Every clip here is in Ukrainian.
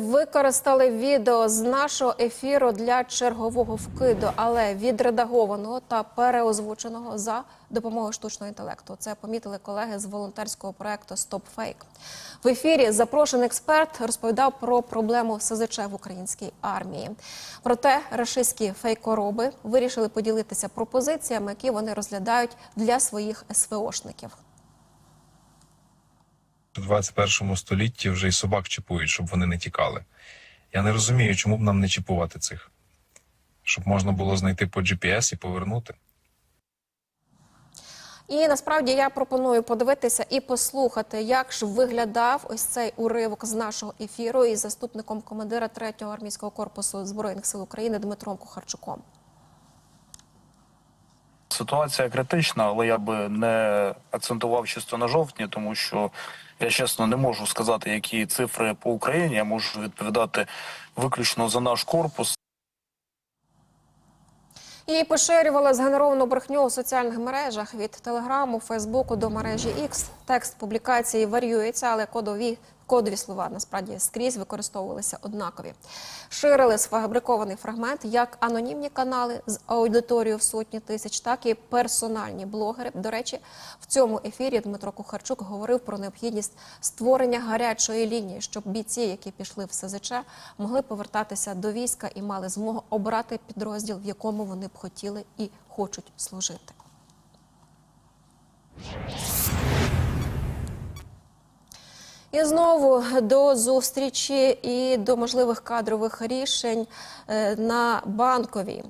використали відео з нашого ефіру для чергового вкиду, але відредагованого та переозвученого за допомогою штучного інтелекту. Це помітили колеги з волонтерського проекту Стоп Фейк. В ефірі запрошений експерт розповідав про проблему СЗЧ в українській армії. Проте рашистські фейкороби вирішили поділитися пропозиціями, які вони розглядають для своїх СВОшників. У 21 столітті вже і собак чіпують, щоб вони не тікали. Я не розумію, чому б нам не чіпувати цих, щоб можна було знайти по GPS і повернути. І насправді я пропоную подивитися і послухати, як ж виглядав ось цей уривок з нашого ефіру із заступником командира 3-го армійського корпусу збройних сил України Дмитром Кухарчуком. Ситуація критична, але я би не акцентував чисто на жовтні, тому що я чесно не можу сказати, які цифри по Україні. Я можу відповідати виключно за наш корпус. І поширювали згенеровану брехню у соціальних мережах від телеграму, Фейсбуку до мережі X. Текст публікації варіюється, але кодові. Кодові слова насправді скрізь використовувалися однакові. Ширили сфабрикований фрагмент як анонімні канали з аудиторією в сотні тисяч, так і персональні блогери. До речі, в цьому ефірі Дмитро Кухарчук говорив про необхідність створення гарячої лінії, щоб бійці, які пішли в СЗЧ, могли повертатися до війська і мали змогу обрати підрозділ, в якому вони б хотіли і хочуть служити. І знову до зустрічі і до можливих кадрових рішень е, на банковій.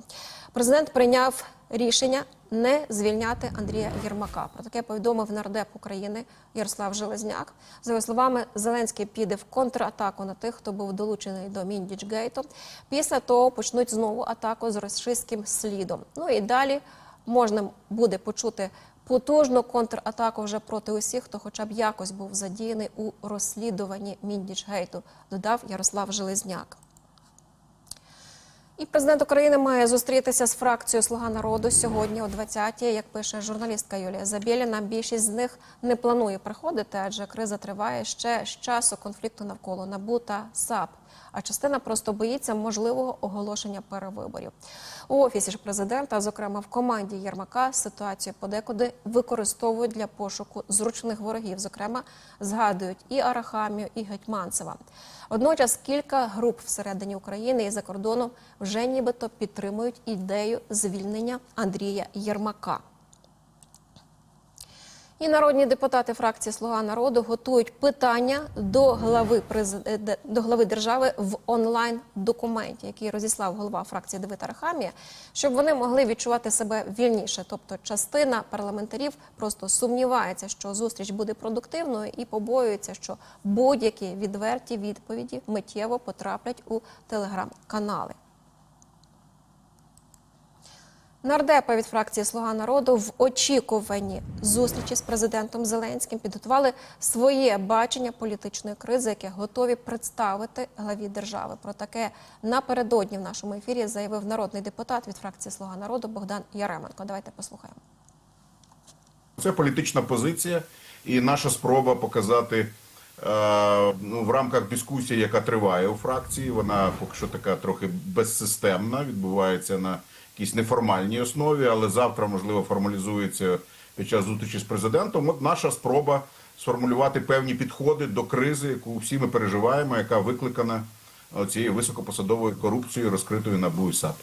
Президент прийняв рішення не звільняти Андрія Єрмака. Про таке повідомив нардеп України Ярослав Железняк. За його словами, Зеленський піде в контратаку на тих, хто був долучений до Міндічгейту. Після того почнуть знову атаку з російським слідом. Ну і далі можна буде почути потужну контратаку вже проти усіх, хто хоча б якось був задіяний у розслідуванні Міндічгейту, додав Ярослав Железняк. І президент України має зустрітися з фракцією Слуга народу сьогодні о 20-й. Як пише журналістка Юлія Забєліна, більшість з них не планує приходити, адже криза триває ще з часу конфлікту навколо НАБУ та САП. А частина просто боїться можливого оголошення перевиборів. У офісі ж президента, зокрема в команді Єрмака, ситуацію подекуди використовують для пошуку зручних ворогів. Зокрема, згадують і Арахамію, і Гетьманцева. Водночас кілька груп всередині України і за кордоном вже нібито підтримують ідею звільнення Андрія Єрмака. І народні депутати фракції Слуга народу готують питання до глави президе- до глави держави в онлайн документі, який розіслав голова фракції Давид Арахамія, щоб вони могли відчувати себе вільніше. Тобто, частина парламентарів просто сумнівається, що зустріч буде продуктивною, і побоюється, що будь-які відверті відповіді миттєво потраплять у телеграм-канали. Нардепи від фракції Слуга народу в очікуванні зустрічі з президентом Зеленським підготували своє бачення політичної кризи, яке готові представити главі держави. Про таке напередодні в нашому ефірі заявив народний депутат від фракції Слуга народу Богдан Яременко. Давайте послухаємо. Це політична позиція, і наша спроба показати е, ну, в рамках дискусії, яка триває у фракції. Вона поки що така трохи безсистемна, відбувається на якійсь неформальній основі, але завтра, можливо, формалізується під час зустрічі з президентом. От наша спроба сформулювати певні підходи до кризи, яку всі ми переживаємо, яка викликана е, цією високопосадовою корупцією, розкритою на САП.